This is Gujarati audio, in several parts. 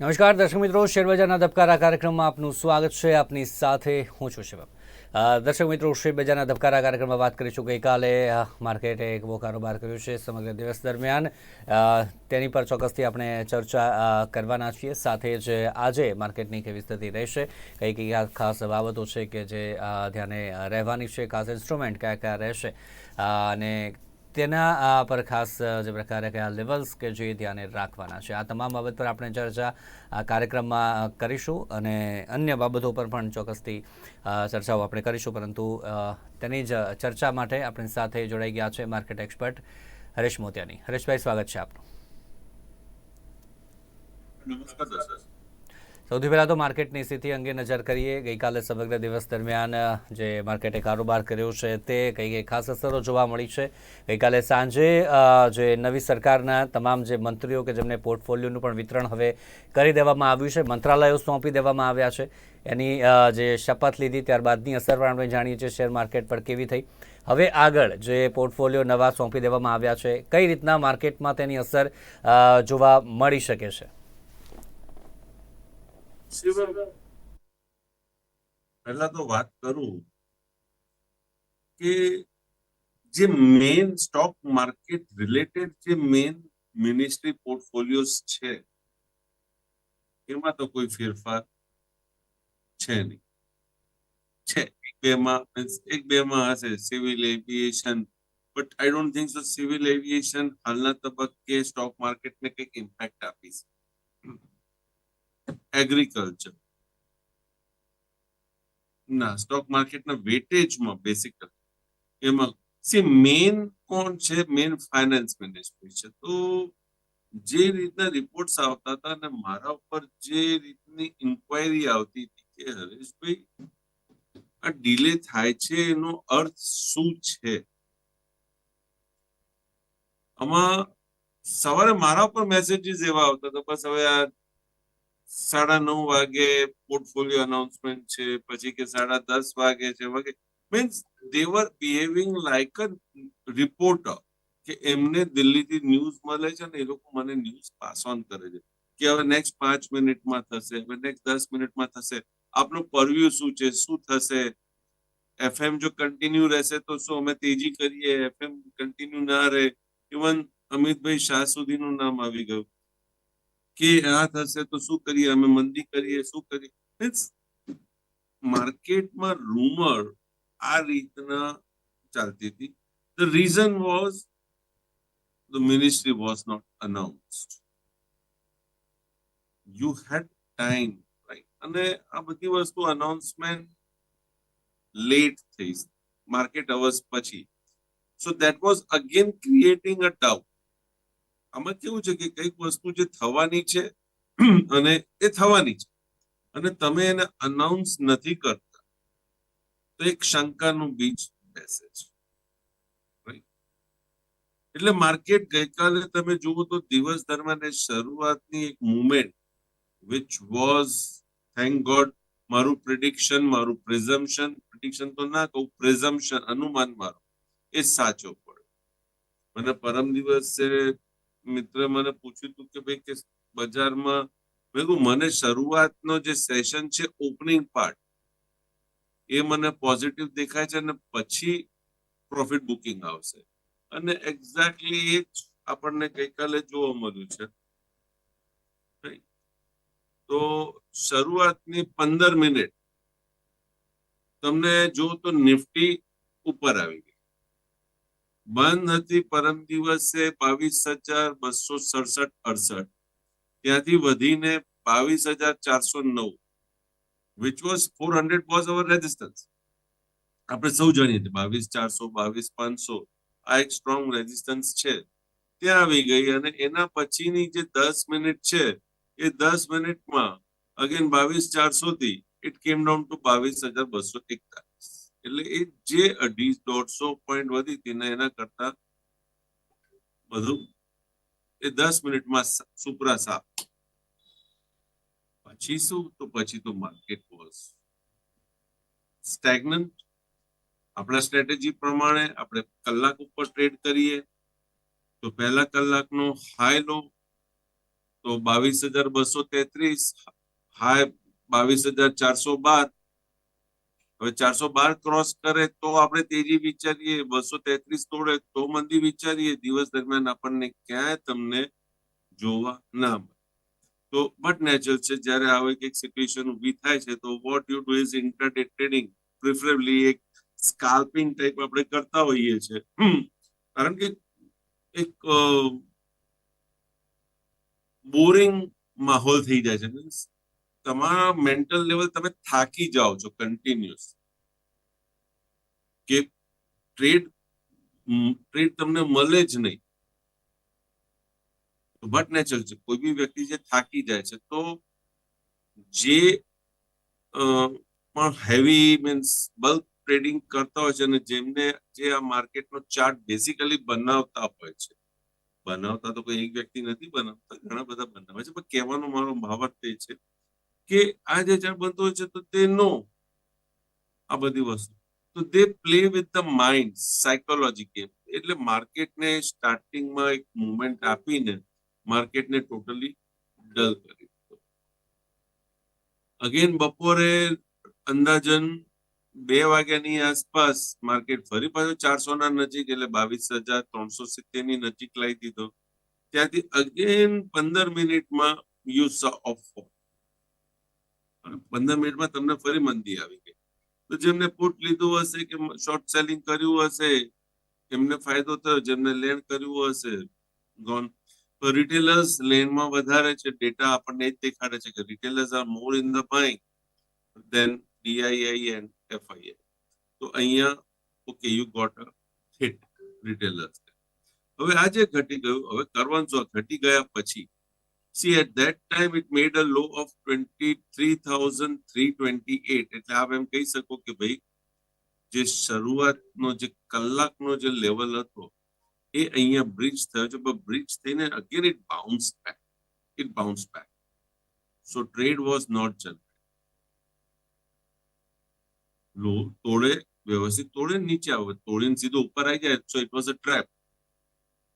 નમસ્કાર, દર્શક મિત્રો, શેરબજારના ધબકારા કાર્યક્રમમાં આપનું સ્વાગત છે. આપની સાથે હું છું શિવમ. દર્શક મિત્રો, શેરબજારના ધબકારા કાર્યક્રમમાં વાત કરીશું ગઈકાલે માર્કેટે એક બહુ કારોબાર કર્યો છે સમગ્ર દિવસ દરમિયાન. તેની પર ચોક્કસથી આપણે ચર્ચા કરવાના છીએ. સાથે જ આજે માર્કેટની કેવી સ્થિતિ રહેશે, કઈ કઈ ખાસ બાબતો છે કે જે ધ્યાને રહેવાની છે, ખાસ ઇન્સ્ટ્રુમેન્ટ કયા કયા રહેશે અને તેના પર ખાસ જે પ્રકારે કયા લેવલ્સ કે જે ધ્યાને રાખવાના છે. આ તમામ બાબત પર આપણે ચર્ચા, આ કાર્યક્રમમાં કરીશું અને અન્ય બાબતો પર પણ ચોક્કસથી ચર્ચાઓ આપણે કરીશું. પરંતુ તેની જ ચર્ચા માટે આપણી સાથે જોડાઈ ગયા છે માર્કેટ એક્સપર્ટ હરેશ મોતિયાની. હરેશભાઈ, સ્વાગત છે આપનું. નમસ્કાર સૌથી પહેલાં તો માર્કેટની સ્થિતિ અંગે નજર કરીએ. ગઈકાલે સમગ્ર દિવસ દરમિયાન જે માર્કેટે કારોબાર કર્યો છે તે કઈ કઈ ખાસ અસરો જોવા મળી છે. ગઈકાલે સાંજે જે નવી સરકારના તમામ જે મંત્રીઓ કે જેમને પોર્ટફોલિયોનું પણ વિતરણ હવે કરી દેવામાં આવ્યું છે, મંત્રાલયો સોંપી દેવામાં આવ્યા છે. એની જે શપથ લીધી ત્યારબાદની અસર પણ આપણે જાણીએ છીએ શેર માર્કેટ પર કેવી થઈ. હવે આગળ જે પોર્ટફોલિયો નવા સોંપી દેવામાં આવ્યા છે, કઈ રીતના માર્કેટમાં તેની અસર જોવા મળી શકે છે? પહેલા તો વાત કરું કે જે મેઇન સ્ટોક માર્કેટ રિલેટેડ જે મેઇન મિનિસ્ટ્રી પોર્ટફોલિયોઝ છે એમાં તો કોઈ ફેરફાર છે નહીં છે એક બેમાં એક બેમાં હશે civil aviation but I don't think so civil aviation હાલના તબક્કે સ્ટોક માર્કેટને કંઈક ઇમ્પેક્ટ આપી છે એગ્રીકલ્ચર ના સ્ટોક માર્કેટના વેટેજમાં બેસિક એમાં સી મેઇન કોણ છે? મેઇન ફાઇનાન્સ મિનિસ્ટ્રી છે. તો જે રીતના રિપોર્ટ્સ આવતા હતા અને મારા ઉપર જે રીતની ઇન્ક્વાયરી આવતી હતી કે હરેશભાઈ, આ ડીલે થાય છે એનો અર્થ શું છે? આમાં સવારે મારા ઉપર મેસેજીસ એવા આવતા હતા, બસ હવે આ સાડા નવ વાગે પોર્ટફોલિયો અનાઉન્સમેન્ટ છે, પછી કે સાડા દસ વાગે છે, વગે. Means they're behaving like a reporter કે એમને દિલ્હીથી ન્યૂઝ મળે છે ને એ લોકો મને ન્યૂઝ પાસ ઓન કરે છે. કે હવે નેક્સ્ટ પાંચ મિનિટમાં થશે, હવે નેક્સ્ટ દસ મિનિટમાં થશે. આપનું પરવ્યુ શું છે, શું થશે? એફએમ જો કન્ટિન્યુ રહેશે તો શું અમે તેજી કરીએ? એફએમ કન્ટિન્યુ ના રહે? ઇવન અમિતભાઈ શાહ સુધીનું નામ આવી ગયું. કે આ થશે તો શું કરીએ? અમે મંદી કરીએ, શું કરીએ? મીન્સ માર્કેટમાં રૂમર આ રીતના ચાલતી હતી. The reason was the ministry was not announced you had time right અને આ બધી વસ્તુ અનાઉન્સમેન્ટ લેટ થઈ. માર્કેટ અવર્સ પછી. So that was again creating a doubt આમાં કેવું છે કે કંઈક વસ્તુ જે થવાની છે અને એ થવાની છે. અને તમે એને અનાઉન્સ નથી કરતા, તો એક શંકાનું બીજ બેસે છે. એટલે માર્કેટ ગઈકાલે તમે જુઓ તો દિવસ દરમિયાન શરૂઆતની એક movement which was thank God મારું પ્રિડિક્શન મારું પ્રિઝમ્પશન પ્રિડિક્શન તો ના કહું પ્રિઝમ્પશન અનુમાન મારું, એ સાચો પડ્યો. મને પરમ દિવસે મિત્ર મને પૂછ્યું હતું કે ભાઈ કે બજારમાં, મેં કહું મને શરૂઆતનો જે સેશન છે ઓપનિંગ પાર્ટ એ મને પોઝિટિવ દેખાય છે અને પછી પ્રોફિટ બુકિંગ આવશે. અને એક્ઝેક્ટલી એ જ આપણને ગઈકાલે જોવા મળ્યું છે. તો શરૂઆતની પંદર મિનિટ તમને જો તો નિફ્ટી ઉપર આવી. બંધ હતી, પરમ દિવસે બાવીસ હજાર બસો સડસઠ અડસઠ. ત્યાંથી વધીને બાવીસ હજાર ચારસો નવ. Which was four hundred was our resistance આપણે સૌ જાણીએ છીએ, બાવીસ ચારસો, બાવીસ પાંચસો. આ એક સ્ટ્રોંગ રેઝિસ્ટન્સ છે. ત્યાં આવી ગઈ અને એના પછીની જે દસ મિનિટ છે, એ દસ મિનિટમાં અગેન બાવીસ ચારસો થી ઇટ કેમ ડાઉન ટુ બાવીસ હજાર બસો એકતાલીસ. એટલે એ જે અઢી દોઢસો પોઈન્ટ વધી હતી એના કરતા બધું એ દસ મિનિટમાં સુપરા સાફ. પછી શું? તો પછી તો માર્કેટ વોઝ સ્ટેગ્નન્ટ આપણા સ્ટ્રેટેજી પ્રમાણે આપણે કલાક ઉપર ટ્રેડ કરીએ. તો પહેલા કલાકનો હાઈ લો તો તો બાવીસ હજાર બસો તેત્રીસ હાઈ બાવીસ હજાર ચારસો બાર હવે ચારસો બાર ક્રોસ કરે તો આપણે તેજી વિચારીએ, બસો તેત્રીસ તોડે તો મંદી વિચારીએ. દિવસ દરમિયાન આપણને ક્યાંય તમને જોવા ના મળે. તો બટ નેચરલ છે, જ્યારે આવી કંઈક સિચ્યુએશન ઊભી થાય છે, તો what you do is intraday trading preferably એક સ્કાલ્પિંગ ટાઈપ આપણે કરતા હોઈએ છીએ. કારણ કે એક બોરિંગ માહોલ થઈ જાય છે. તમારા મેન્ટલ લેવલ તમે થાકી જાઓ છો કન્ટિન્યુઅસ કે ટ્રેડ ટ્રેડ તમને મળે જ નહીં. બટ નેચરલ છે. કોઈ બી વ્યક્તિ જે થાકી જાય છે, તો જે પણ હેવી મીન્સ બલ્ક ટ્રેડિંગ કરતા હોય છે અને જેમને જે આ માર્કેટનો ચાર્ટ બેઝિકલી બનાવતા હોય છે. બનાવતા તો કોઈ એક વ્યક્તિ નથી બનાવતા, ઘણા બધા બનાવે છે, પણ કહેવાનો મારો ભાવ તે છે કે આ જે બનતો હોય છે તો તે નો આ બધી વસ્તુ. તો they play with the mind psychology game એટલે માર્કેટને સ્ટાર્ટિંગમાં એક મુવમેન્ટ આપીને માર્કેટને ટોટલી ડલ કરી અગેન બપોરે અંદાજન બે વાગ્યાની આસપાસ માર્કેટ ફરી પાછું ચારસો ના નજીક એટલે બાવીસ હજાર ત્રણસો સિત્તેરની નજીક લાવી દીધો. ત્યાંથી અગેન પંદર મિનિટમાં યુ ઓફ પંદર મિનિટમાં તમને ફરી મંદી આવી ગઈ. તો જેમને પુટ લીધું હશે કે શોર્ટ સેલિંગ કર્યું હશે, એમને ફાયદો થયો. જેમને લેન્ડ કર્યું હશે ગોન તો રિટેલર્સ લેન્ડમાં વધારે છે. ડેટા આપણને જ દેખાડે છે કે retailers are more in the buying than DII and FII તો અહીંયા okay you got a hit retailers હવે આજે ઘટી ગયું, હવે કરવાનું ઘટી ગયા પછી see at that time it made a low of twenty three thousand three twenty eight એટલે આપ એમ કહી શકો કે ભાઈ, જે શરૂઆતનો, જે કલાકનો જે લેવલ હતો, એ અહીંયા બ્રિજ થયો છે. પણ બ્રિજ થઈને again it bounce back it bounce back so trade was not generate લો, તોડે, વ્યવસ્થિત તોડે, નીચે આવે. તોડીને સીધો ઉપર આવી જાય. So it was a trap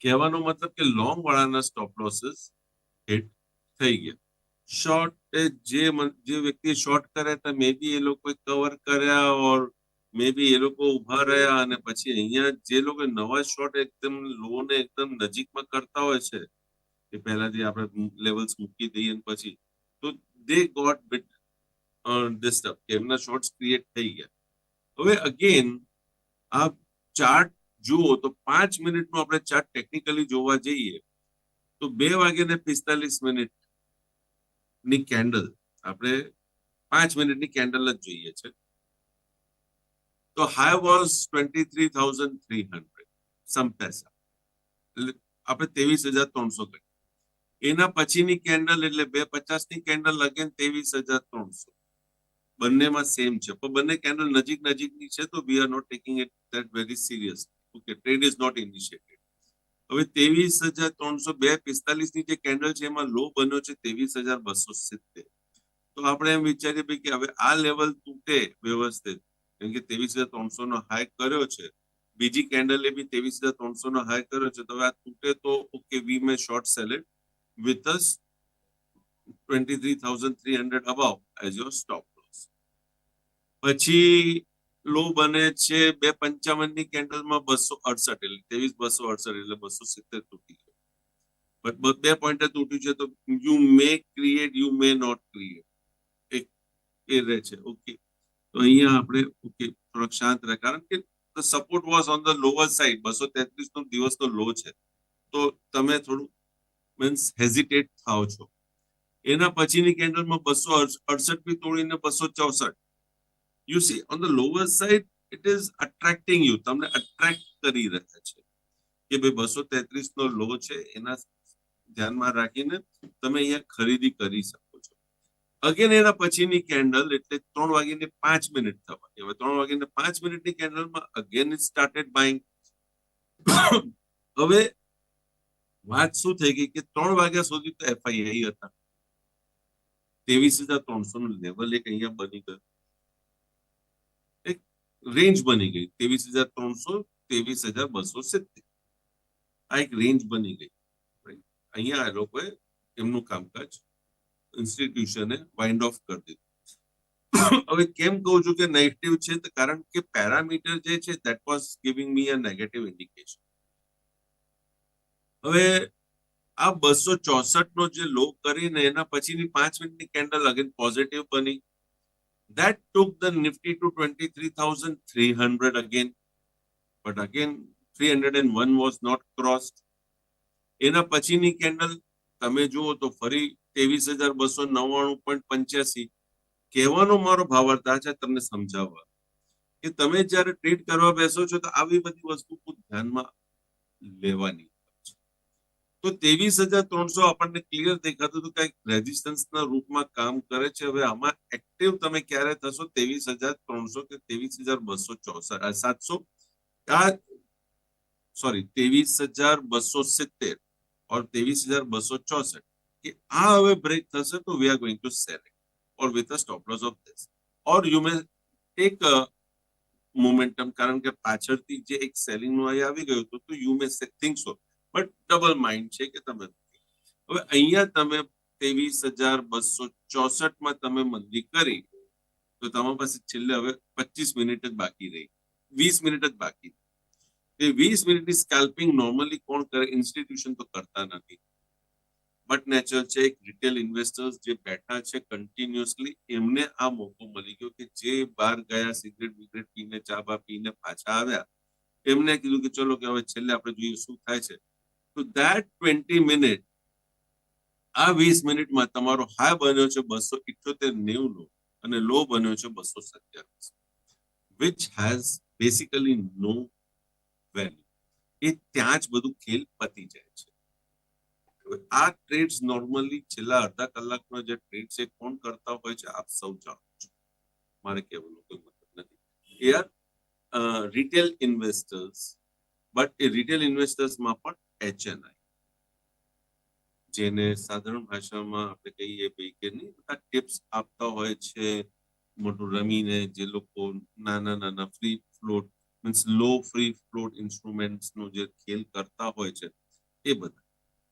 કહેવાનો મતલબ કે લોંગ વાળાના સ્ટોપ લોસીસ હિટ થઈ ગયા. શોર્ટ જે મન- જે વ્યક્તિએ શોર્ટ કર્યા હતા મે બી એ લોકોએ કવર કર્યા ઓર મે બી એ લોકો ઊભા રહ્યા અને પછી અહીંયા જે લોકો નવા શોર્ટ એકદમ લો ને એકદમ નજીકમાં કરતા હોય છે, એ પહેલાથી આપણે લેવલ્સ મૂકી દઈએ ને પછી, તો દે ગોટ બિટ ડિસ્ટર્બ કે એમના શોર્ટ્સ ક્રિએટ થઈ ગયા. હવે અગેન આ ચાર્ટ જુઓ તો પાંચ મિનિટનો આપણે ચાર્ટ ટેકનિકલી જોવા જઈએ તો બે વાગે ને પિસ્તાલીસ મિનિટની કેન્ડલ આપણે પાંચ મિનિટની કેન્ડલ જ જોઈએ છે. તો high was twenty three thousand three hundred some પૈસા એટલે આપણે ત્રેવીસ હજાર ત્રણસો કરી. એના પછીની કેન્ડલ એટલે બે પચાસની કેન્ડલ અગેન ત્રેવીસ હજાર ત્રણસો. બંનેમાં સેમ છે. પણ બંને કેન્ડલ નજીક નજીકની છે, તો we are not taking it that very serious okay trade is not initiated હવે ત્રેવીસ હજાર ત્રણસો બે પિસ્તાલીસની જે કેન્ડલ છે એમાં લો બન્યો છે ત્રેવીસ હજાર બસો સિત્તેર. તો આપણે એમ વિચારીએ ભાઈ કે હવે આ લેવલ તૂટે વ્યવસ્થિત. કેમ કે ત્રેવીસ હજાર ત્રણસો નો હાઈ કર્યો છે. બીજી કેન્ડલે બી ત્રેવીસ હજાર ત્રણસો નો હાઈ કર્યો છે. તો હવે આ તૂટે તો okay we may short sell it with us 23,300 above as your stop loss. પછી લો બને છે બે પંચાવનની કેન્ડલમાં બસો અડસઠ એટલે ત્રેવીસ બસો અડસઠ એટલે બસો સિત્તેર તૂટી ગયો. બટ બે પોઈન્ટ તૂટ્યું છે તો you may create you may not create એક એ રહે છે ઓકે તો અહીંયા આપણે ઓકે થોડોક શાંત રહે. કારણ કે support was on the lower side બસો તેત્રીસ નો દિવસનો લો છે. તો તમે થોડું મીન્સ હેઝિટેટ થાવ છો. એના પછીની કેન્ડલમાં બસો અડસઠ બી તોડીને બસો ચોસઠ. You see on the lower side it is attracting you તમને અટ્રેક્ટ કરી રહ્યા છે. કે ભાઈ બસો તેત્રીસ નો લો છે, એના ધ્યાનમાં રાખીને તમે અહીંયા ખરીદી કરી શકો છો. અગેન એના પછીની કેન્ડલ એટલે ત્રણ વાગીને પાંચ મિનિટ થવાની હવે ત્રણ વાગીને પાંચ મિનિટની કેન્ડલમાં અગેન ઇટ સ્ટાર્ટેડ બાઇંગ હવે વાત શું થઈ ગઈ કે ત્રણ વાગ્યા સુધી તો એફઆઈઆઈ હતા. ત્રેવીસ હજાર ત્રણસો નું લેવલ એક અહીંયા બની ગયું. રેન્જ બની ગઈ. ત્રેવીસ હજાર ત્રણસો ત્રેવીસ હજાર બસો સિત્તેર. આ એક રેન્જ બની ગઈ. અહીંયા આ લોકોએ એમનું કામકાજ ઇન્સ્ટિટ્યુશને વાઇન્ડ ઓફ કરી દીધું. હવે કેમ કહું છું કે નેગેટિવ છે કારણ કે પેરામીટર જે છે that was giving me a negative indication હવે આ બસો ચોસઠ નો જે લો કરીને એના પછીની પાંચ મિનિટની કેન્ડલ અગેન પોઝિટિવ બની. That took the nifty to 23300 again. But again 301 was not crossed. એના પછીની કેન્ડલ તમે જુઓ તો ફરી ત્રેવીસ હજાર બસો નવ્વાણું પોઈન્ટ પંચ્યાસી. કહેવાનો મારો ભાવાર્થ આ છે, તમને સમજાવવા. કે તમે જ્યારે ટ્રેડ કરવા બેસો છો, તો આવી બધી વસ્તુ ધ્યાનમાં લેવાની. તો ત્રેવીસ હજાર ત્રણસો આપણને ક્લિયર દેખાતું હતું કંઈક રેઝિસ્ટન્સ ના રૂપમાં કામ કરે છે. હવે આમાં એક્ટિવ તમે ક્યારે થશો? ત્રેવીસ હજાર ત્રણસો કે ત્રેવીસ હજાર બસો સાતસો? આ સોરી ત્રેવીસ હજાર બસો સિત્તેર ઓર ત્રેવીસ હજાર બસો ચોસઠ. કે આ હવે બ્રેક થશે તો we are going to sell it or with a stop loss of this or you may take momentum કારણ કે પાછળથી જે એક સેલિંગનું અહીં આવી ગયું હતું, તો you may think so but double mind છે કે તમે હવે અહીંયા તમે ત્રેવીસ હજાર બસો ચોસઠમાં તમે મંદી કરી, તો તમારી પાસે છેલ્લે હવે પચીસ મિનિટ જ બાકી રહી. વીસ મિનિટ જ બાકી એ વીસ મિનિટની સ્કેલ્પિંગ નોર્મલી કોણ કરે? ઇન્સ્ટિટ્યુશન તો કરતા નથી. બટ નેચર છે, એક રિટેલ ઇન્વેસ્ટર્સ જે બેઠા છે કન્ટિન્યુઅસલી એમને આ મોકો મળી ગયો કે જે બહાર ગયા, સિગરેટ બિગરેટ પીને, ચા બા પીને પાછા આવ્યા, એમને કીધું કે ચલો કે હવે છેલ્લે આપણે જોઈએ શું થાય છે. તો દેટ ટ્વેન્ટી મિનિટ આ વીસ મિનિટમાં તમારો હાઈ બન્યો છે બસો ઇઠ્યોતેર નેવું અને લો બન્યો છે બસો સત્યાવીસ which has basically no value એ ત્યાં જ બધું ખેલ પતી જાય છે. આ ટ્રેડ્સ નોર્મલી છેલ્લા અડધા કલાકનો જે ટ્રેડ છે, કોણ કરતા હોય છે, આપ સૌ જાણો છો. મારે કહેવાનો કોઈ મતલબ નથી. એ રિટેલ ઇન્વેસ્ટર્સ બટ એ રિટેલ ઇન્વેસ્ટર્સમાં પણ એચએનઆઈ. જેને સાધારણ ભાષામાં આપણે કહીએ ભાઈ કે નહીં, બધા ટિપ્સ આપતા હોય છે. મોટું રમીને જે લોકો નાના નાના free float means low free float ઇન્સ્ટ્રુમેન્ટ્સનો જે ખેલ કરતા હોય છે, એ બધા.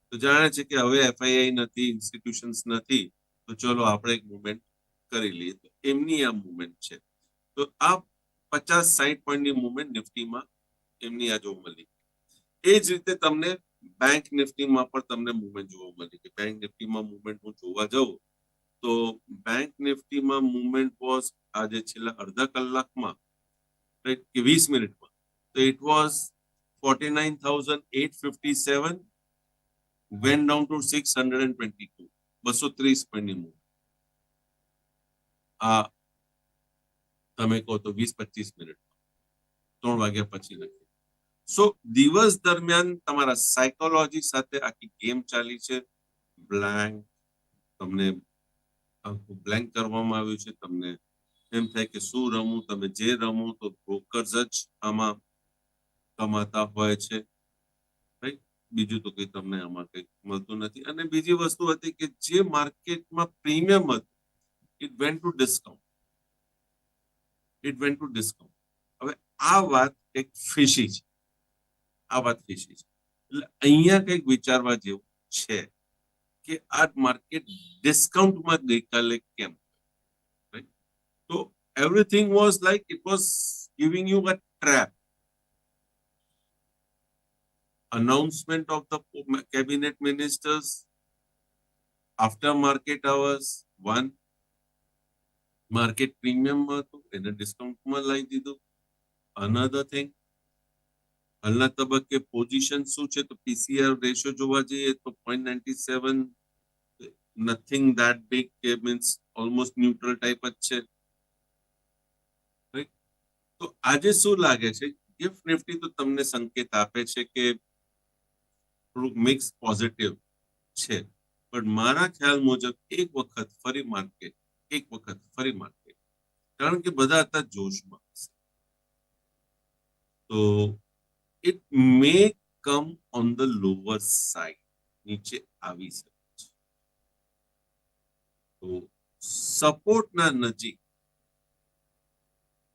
તો જાણે છે કે હવે એફઆઈઆઈ નથી ઇન્સ્ટિટ્યુશન્સ નથી, તો ચલો આપણે એક મુવમેન્ટ કરી લઈએ. તો એમની આ મુવમેન્ટ છે. તો આ પચાસ સાઈઠ પોઈન્ટની મુવમેન્ટ નિફ્ટીમાં એમની આ જોવા મળી. એ જ રીતે તમને બેંક નિફ્ટીમાં પણ તમને મુવમેન્ટ જોવા મળી કે બેંક નિફ્ટીમાં મુવમેન્ટ હું જોવા જાઉં તો બેંક નિફ્ટીમાં મુવમેન્ટ વોઝ આજે છેલ્લા અડધા કલાકમાં right, કે વીસ મિનિટમાં તો it was forty nine thousand eight fifty seven went down to 622 બસો ત્રીસ પોઈન્ટની મૂવ આ તમે કહો તો વીસ પચીસ મિનિટ ત્રણ વાગ્યા પછી લખી સો દિવસ દરમિયાન તમારા સાયકોલોજી સાથે આખી ગેમ ચાલી છે. બ્લેન્ક તમને બ્લેન્ક કરવામાં આવ્યું છે. તમને એમ થાય કે શું રમવું, તમે જે રમો તો બ્રોકર્સ જ આમાં કમાતા હોય છે. બીજું તો કઈ તમને આમાં કઈ મળતું નથી. અને બીજી વસ્તુ હતી કે જે માર્કેટમાં પ્રીમિયમ હતું it went to discount it went to discount હવે આ વાત એક ફિશી છે. આ વાત ફિશી છે એટલે અહીંયા કંઈક વિચારવા જેવું છે કે આ માર્કેટ ડિસ્કાઉન્ટમાં ગઈકાલે કેમ? તો everything was like it was giving you a trap announcement of the cabinet ministers after market hours one market premium હતું એને ડિસ્કાઉન્ટમાં લઈ દીધું another thing હાલના તબક્કે પોઝિશન શું છે? તો પીસીઆર રેશિયો જોવા જઈએ તો point ninety seven nothing that big કે મીન્સ ઓલમોસ્ટ ન્યુટ્રલ ટાઈપ જ છે. Right? તો આજે શું લાગે છે? ગિફ્ટ નિફ્ટી તો તમને સંકેત આપે છે કે થોડુંક મિક્સ પોઝિટિવ છે. પણ મારા ખ્યાલ મુજબ એક વખત ફરી માર્કેટ એક વખત ફરી માર્કેટ કારણ કે બધા હતા જોશમાં. હશે. તો it may come on the lower side નીચે આવી શકે છે. તો સપોર્ટના નજીક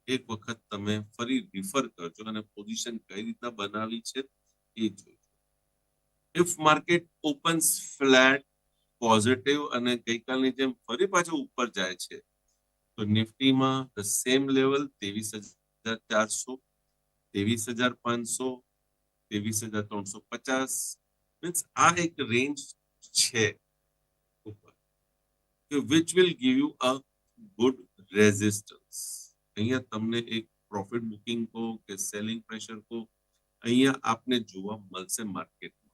એક વખત તમે ફરી રિફર કરજો અને પોઝિશન કઈ રીતના બનાવી છે એ જોજો. If market opens flat positive અને ગઈકાલની જેમ ફરી પાછું ઉપર જાય છે, તો નિફ્ટીમાં ધ સેમ લેવલ ત્રેવીસ હજાર ચારસો ત્રેવીસ હજાર પાંચસો ત્રેવીસ હજાર ત્રણસો પચાસ મીન્સ આ એક રેન્જ છે ઉપર કે which will give you a good resistance અહીંયા તમને એક પ્રોફિટ બુકિંગ કો કે સેલિંગ પ્રેશર કો અહીંયા આપને જોવા મળશે માર્કેટમાં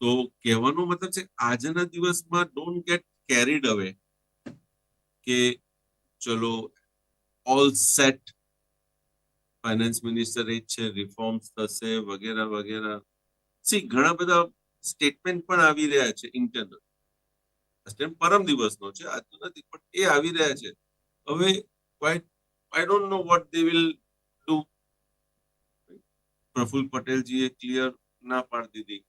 તો કહેવાનો મતલબ છે આજના દિવસમાં ડોન્ટ ગેટ કેરીડ અવે કે ચલો ઓલ સેટ ફાઇનાન્સ મિનિસ્ટર એ છે રિફોર્મ્સ થશે, વગેરે વગેરે. સી ઘણા બધા સ્ટેટમેન્ટ પણ આવી રહ્યા છે ઇન્ટરનલ સ્ટેમ પરમ દિવસનો છે આજનો નથી, પણ એ આવી રહ્યા છે. હવે I don't know what they will do Praful A clear ના પાડી દીધી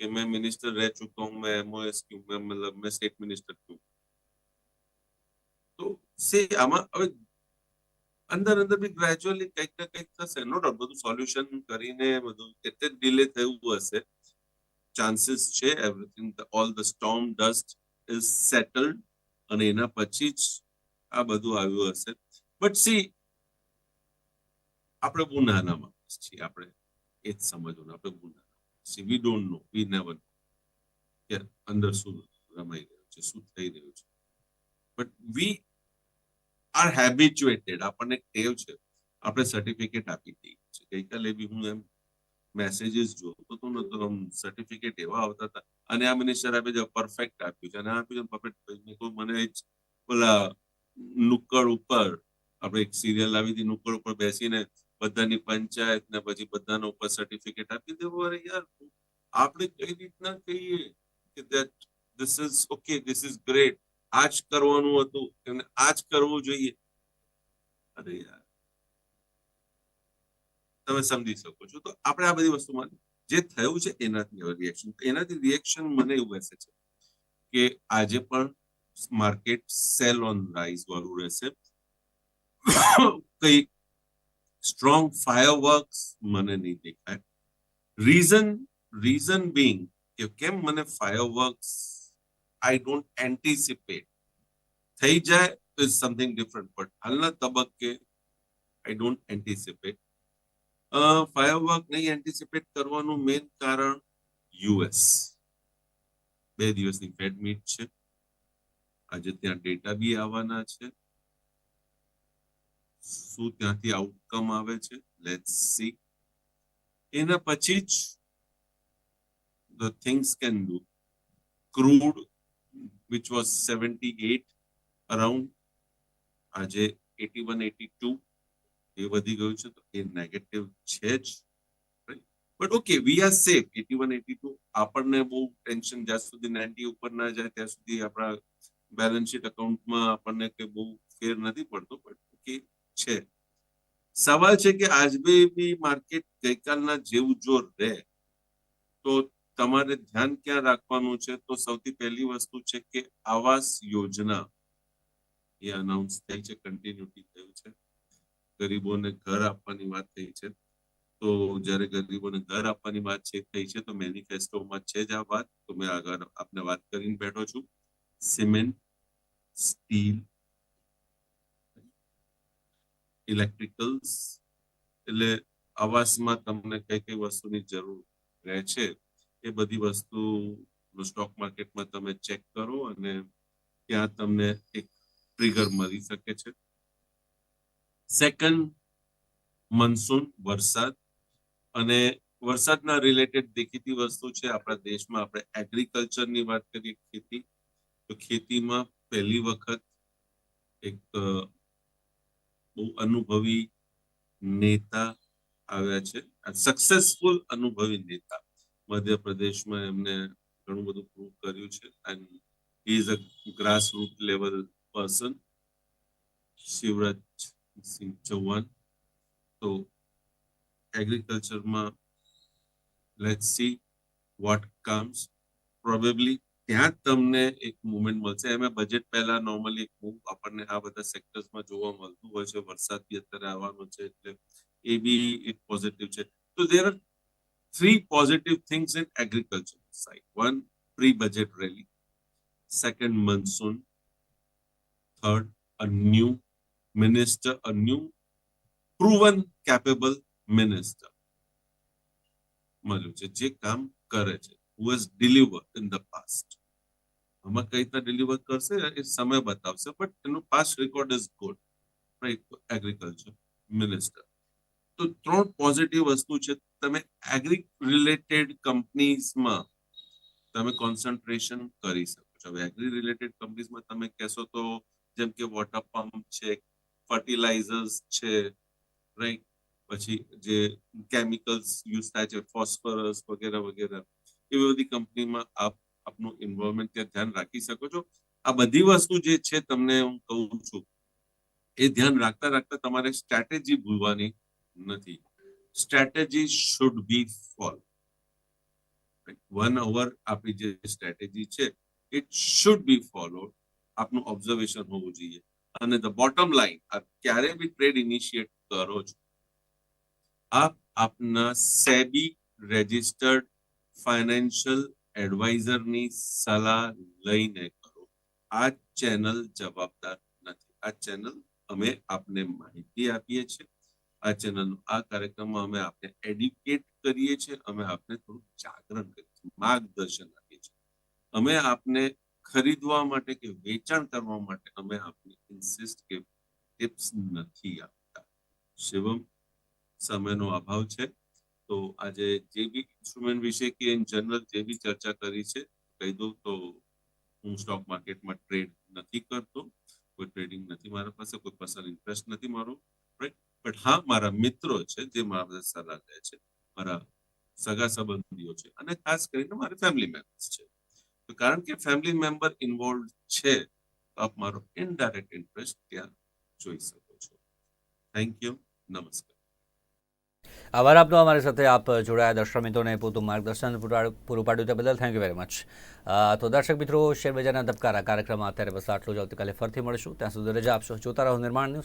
કે મેં મિનિસ્ટર રહ ચુકા હું, મેં એમઓએસ ક્યુ, મેં મતલબ મેં સ્ટેટ મિનિસ્ટર ક્યુ તો સે આમાં, હવે અંદર અંદર બી ગ્રેજ્યુઅલી કંઈક ને કંઈક થશે, નો ડાઉટ બધું સોલ્યુશન કરીને બધું કેટલે ડીલે થયું હશે ચાન્સીસ છે everything all the storm dust is settled અને એના પછી જ આ બધું આવ્યું હશે. બટ સી આપણે બહુ નાના માણસ છીએ, આપણે એ જ સમજવાનું, આપણે બહુ નાના see we don't know we never અંદર શું રમાઈ રહ્યું છે, શું થઈ રહ્યું છે. બટ વી આર હેબિચ્યુએટેડ આપણને ટેવ છે, આપણે સર્ટિફિકેટ આપી દઈએ છીએ. ગઈકાલે બી હું એમ મેસેજીસ જોતો તો નતો આમ સર્ટિફિકેટ એવા આવતા હતા. અને આ મને શરાબે છે પરફેક્ટ આપ્યું છે. અને આ આપ્યું પરફેક્ટ કહ્યું, મને જ પેલા નુક્કડ ઉપર આપણે એક સિરિયલ આવી હતી, નુક્કડ ઉપર બેસીને બધાની પંચાયત ને પછી બધાના ઉપર સર્ટિફિકેટ આપી દેવું અરે યાર, આપણે કઈ રીતના કહીએ કે that this is okay this is great. આ જ કરવાનું હતું એમને આ જ કરવું જોઈએ. અરે યાર. તમે સમજી શકો છો. તો આપણે આ બધી વસ્તુમાં જે થયું છે એનાથી રિએક્શન એનાથી રિએક્શન મને એવું બેસે છે કે આજે પણ માર્કેટ સેલ ઓન રાઇઝ વાળું રહેશે. કઈ સ્ટ્રોંગ ફાયરવર્ક્સ મને નહીં દેખાય. રીઝન રીઝન બિંગ કે કેમ મને ફાયરવર્ક્સ આઈ ડોન્ટ એન્ટિસિપેટ થઈ જાય ઇઝ સમથિંગ ડિફરન્ટ બટ હાલના તબક્કે આઈ ડોન્ટ એન્ટિસિપેટ ફાયરવર્ક નહીં એન્ટિસિપેટ કરવાનું મેઇન કારણ યુએસ બે દિવસની ફેડ મીટ છે. આજે ત્યાં ડેટા બી આવવાના છે. શું ત્યાંથી આઉટકમ આવે છે? લેટ્સ સી એના પછી જ the things can do crude which was 78 around. આજે 81 82 એ વધી ગયું છે, તો એ નેગેટિવ છે જ but okay we are safe 81 82 આપણને બહુ ટેન્શન જ્યાં સુધી 90 ઉપર ના જાય, ત્યાં સુધી આપણા બેલેન્સ શીટ અકાઉન્ટમાં આપણને કે બહુ ફેર નથી પડતો બટ ઓકે છે. સવાલ છે કે આજ બી માર્કેટ ગઈકાલના જેવું જો રહે, તો તમારે ધ્યાન ક્યાં રાખવાનું છે? તો સૌથી પહેલી વસ્તુ છે કે આવાસ યોજના. એ અનાઉન્સ થઈ છે કન્ટિન્યુટી થયું છે. ગરીબોને ઘર આપવાની વાત થઈ છે. તો જ્યારે ગરીબોને ઘર આપવાની વાત છે, થઈ છે, તો મેનિફેસ્ટોમાં છે જ આ વાત. તો મેં આગળ આપને વાત કરીને બેઠો છું. Cement, steel, electricals. એટલે આવાસમાં તમને કઈ કઈ વસ્તુની જરૂર રહે છે? એ બધી વસ્તુ સ્ટોક માર્કેટમાં તમે ચેક કરો અને ત્યાં તમને એક ટ્રિગર મળી શકે છે. સેકન્ડ મનસૂન વરસાદ. અને વરસાદના રિલેટેડ દેખીતી વસ્તુ છે, આપણા દેશમાં આપણે એગ્રીકલ્ચરની વાત કરીએ, ખેતી. તો ખેતીમાં પહેલી વખત એક બહુ અનુભવી નેતા આવ્યા છે. સક્સેસફુલ અનુભવી નેતા. મધ્યપ્રદેશમાં એમને ઘણું બધું પ્રૂવ કર્યું છે. And is a grass root level person Shivraj Chouhan તો એગ્રીકલ્ચરમાં let see what comes probably ત્યાં તમને એક મુવમેન્ટ મળશે. એમાં બજેટ પહેલા નોર્મલી એક મૂવ આપણને આ બધા સેક્ટર્સમાં જોવા મળતું હોય છે. વરસાદ બી અત્યારે આવવાનો છે એટલે એ બી એક પોઝિટિવ છે. તો there are three positive things in agriculture side. One, pre-budget rally. Second, monsoon. Third, a new minister, a new proven capable minister. મળ્યું છે જે કામ કરે છે who has delivered in the past. આમાં કઈ રીતના ડિલિવર કરશે એ સમય બતાવશે બટ એનો past record is good right agriculture minister તો ત્રણ પોઝિટિવ વસ્તુ છે. તમે એગ્રી રિલેટેડ કંપનીઝમાં તમે કોન્સન્ટ્રેશન કરી શકો છો. હવે એગ્રી રિલેટેડ કંપનીઝમાં તમે કહેશો તો જેમ કે વોટર પંપ છે ફર્ટિલાઇઝર્સ છે રાઈટ પછી જે કેમિકલ્સ યુઝ થાય છે ફોસ્ફરસ વગેરે વગેરે. એવી બધી કંપનીમાં આપ આપનું ઇન્વોલ્વમેન્ટ ત્યાં ધ્યાન રાખી શકો છો. આ બધી વસ્તુ જે છે તમને હું કહું છું, એ ધ્યાન રાખતા રાખતા તમારે સ્ટ્રેટેજી ભૂલવાની નથી. Strategy should be follow one hour આપણી જે સ્ટ્રેટેજી છે ઇટ શુડ બી ફોલોડ આપનું ઓબ્ઝર્વેશન હોવું જોઈએ. અને ધ બોટમ લાઈન આપ ક્યારે બી ટ્રેડ ઇનિશિએટ કરો છો, આપ આપના સેબી રેજિસ્ટર્ડ ફાઇનાન્શિયલ એડવાઇઝરની સલાહ લઈને કરો. આ ચેનલ જવાબદાર નથી. આ ચેનલ અમે આપને માહિતી આપીએ છીએ. આ આ કાર્યક્રમમાં અમે આપને એડ્યુકેટ કરીએ છીએ, અમે આપને થોડું જાગરણ કરીએ છીએ, માર્ગદર્શન આપીએ છીએ. અમે આપને ખરીદવા માટે કે વેચાણ કરવા માટે અમે આપને ઇન્સિસ્ટ કે ટિપ્સ નથી આપતા. શિવમ, સમયનો અભાવ છે. તો આજે જે બી ઇન્સ્ટ્રુમેન્ટ વિશે કે ઇન જનરલ જે બી ચર્ચા કરી છે, કહી દઉં તો હું સ્ટોક માર્કેટમાં ટ્રેડ નથી કરતો. કોઈ ટ્રેડિંગ નથી મારા પાસે, કોઈ પર્સનલ ઇન્ટરેસ્ટ નથી મારો. રાઈટ બટ હા, મારા મિત્રો છે, જે મારા સલાહ લે છે, મારા સગા સંબંધીઓ છે અને ખાસ કરીને મારા ફેમિલી મેમ્બર્સ છે. તો કારણ કે ફેમિલી મેમ્બર ઇન્વોલ્વ છે, તો આપ મારો ઇનડાયરેક્ટ ઇન્ટરેસ્ટ ત્યાં જોઈ શકો છો. થેન્ક યુ નમસ્કાર. આભાર આપનો અમારી સાથે આપ જોડાયા દર્શક મિત્રોને પૂરતું માર્ગદર્શન પૂરું પાડ્યું તે બદલ થેન્ક યુ વેરી મચ તો દર્શક મિત્રો શેરબજારના ધબકારા કાર્યક્રમમાં અત્યારે બસ આટલું જ. આવતીકાલે ફરીથી મળીશું. ત્યાં સુધી રજા આપશો. જોતા રહો નિર્માણ ન્યૂઝ.